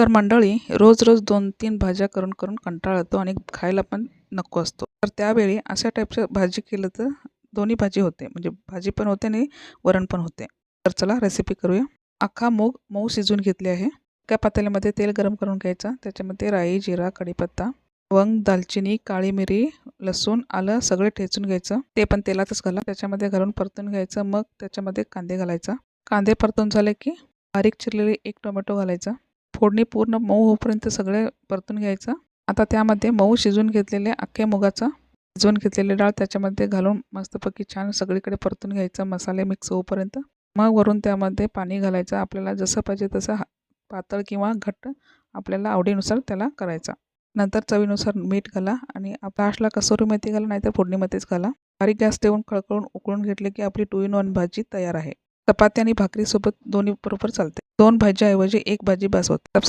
तर मंडळी रोज रोज दोन तीन भाज्या करून करून कंटाळा येतो आणि खायला पण नको असतो. तर त्यावेळी अशा टाईपचं भाजी केलं तर दोन्ही भाजी होते. म्हणजे भाजी पण होते आणि वरण पण होते. तर चला रेसिपी करूया. अख्खा मूग मऊ शिजवून घेतले आहे. एका पातेल्यामध्ये तेल गरम करून घ्यायचं. त्याच्यामध्ये राई जिरा कढीपत्ता लवंग दालचिनी काळी मिरी लसूण आलं सगळे ठेचून घ्यायचं. ते पण तेलातच घाला. त्याच्यामध्ये घालून परतून घ्यायचं. मग त्याच्यामध्ये कांदे घालायचा. कांदे परतून झाले की बारीक चिरलेली एक टोमॅटो घालायचा. फोडणी पूर्ण मऊ होईपर्यंत सगळे परतून घ्यायचं. आता त्यामध्ये मऊ शिजवून घेतलेले अख्खे मुगाचा शिजवून घेतलेली डाळ त्याच्यामध्ये घालून मस्तपैकी छान सगळीकडे परतून घ्यायचं मसाले मिक्स होईपर्यंत मग वरून त्यामध्ये पाणी घालायचं आपल्याला जसं पाहिजे तसं पातळ किंवा घट्ट आपल्याला आवडीनुसार त्याला करायचा. नंतर चवीनुसार मीठ घाला आणि आप- लास्टला मेथी घाला नाहीतर फोडणीमध्येच घाला. बारीक गॅस ठेवून खळखळून उकळून घेतले की आपली टू इन वन भाजी तयार आहे. चपाती आणि भाकरीसोबत दोन्ही बरोबर चालते दोन भाज्याऐवजी एक भाजी बस होते. सबस्क्राईब